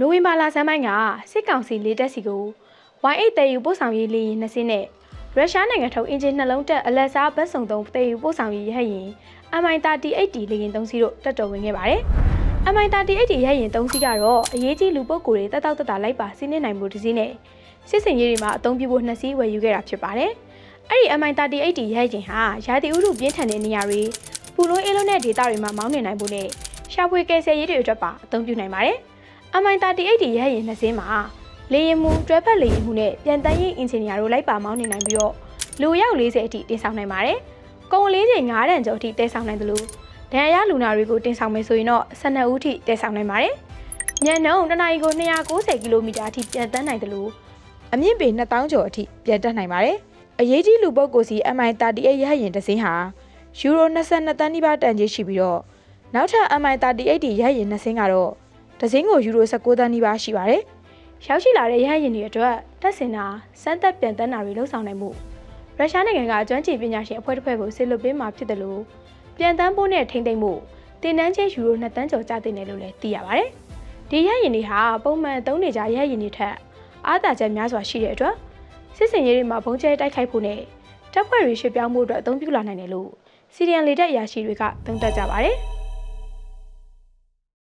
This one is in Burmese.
နိုဝင်ဘာလဆန်းပိုင်းကစစ်ကောင်စီလေတပ်စီကို Y8 တည်ယူပို့ဆောင်ရေးလေယာဉ်နှစ်စင်းနဲ့ရုရှားနိုင်ငံထုတ်အင်ဂျင်နှလုံးတက်အလက်စားဘတ်စုံသုံးတည်ယူပို့ဆောင်ရေးရဟတ်ယာဉ် MI38D လေယာဉ်သုံးစီးတို့တက်တော်ဝင်ခဲ့ပါတယ်။ MI38D ရဟတ်ယာဉ်သုံးစီးကတော့အရေးကြီးလူပုဂ္ဂိုလ်တွေတက်တောက်တက်တာလိုက်ပါစီးနှင်းနိုင်မှုတစ်စီးနဲ့စစ်စင်ရေးတွေမှာအသုံးပြုဖို့နှစ်စီးဝယ်ယူခဲ့တာဖြစ်ပါတယ်။အဲ့ဒီ MI38D ရဟတ်ယာဉ်ဟာရာသီဥတုပြင်းထန်တဲ့နေရာတွေပူလွန်းအေးလွန်းတဲ့ဒေသတွေမှာမောင်းနှင်နိုင်ဖို့နဲ့ရှာဖွေကယ်ဆယ်ရေးတွေအတွက်ပါအသုံးပြုနိုင်ပါတယ်။ MI38D ရဟတ်ယာဉ်နှစ်စင်းမှာလေယာဉ်မှူးတွဲဖက်လေယာဉ်မှူးနဲ့ပြန်တန်းရေးအင်ဂျင်နီယာတို့လိုက်ပါမောင်းနှင်နိုင်ပြီးတော့လူရောက်40အထိတင်ဆောင်နိုင်ပါတယ်။ကုန်လေးချိန်9တန်ကျော်အထိတင်ဆောင်နိုင်တယ်လို့ဒဏ်ရာရလူနာတွေကိုတင်ဆောင်မယ်ဆိုရင်တော့12ဦးထိတင်ဆောင်နိုင်ပါတယ်။ညနှုံတစ်နာရီကို290ကီလိုမီတာအထိပြန်တန်းနိုင်တယ်လို့အမြင့်ပေ2000ကျော်အထိပြန်တက်နိုင်ပါတယ်။အရေးကြီးလူပုဂ္ဂိုလ်စီ MI38 ရဟတ်ယာဉ်တစ်စင်းဟာယူရို22တန်းနီးပါးတန်ကြေးရှိပြီးတော့နောက်ထပ် MI38 ရဟတ်ယာဉ်နှစ်စင်းကတော့ တစ်စင်းကိုယူရို19တန်းနီးပါးရှိပါတယ်ရောက်ရှိလာတဲ့ရဟတ်ယာဉ်တွေအတွက်တက်စင်တာစမ်းသက်ပြန်တန်းတာတွေလှုပ်ဆောင်နိုင်မှုရုရှားနိုင်ငံကကျွမ်းကျင်ပညာရှင်အဖွဲ့တစ်ဖွဲ့ကိုဆေလွတ်ပေးမှာဖြစ်တယ်လို့ပြန်တန်းဖို့နဲ့ထိမ့်သိမ့်မှုတင်တန်းချေယူရို2တန်းကျော်ကျတင်တယ်လို့လည်းသိရပါတယ်။ဒီရဟတ်ယာဉ်တွေဟာပုံမှန်သုံးနေကြရဟတ်ယာဉ်တွေထက်အားသာချက်များစွာရှိတဲ့အတွက်စစ်စင်ရေးတွေမှာဘုံကျဲတိုက်ခိုက်ဖို့နဲ့တပ်ဖွဲ့တွေရှေ့ပြောင်းမှုအတွက်အသုံးပြုလာနိုင်တယ်လို့စီရီယန်လေတပ်အရာရှိတွေကသုံးသပ်ကြပါတယ်။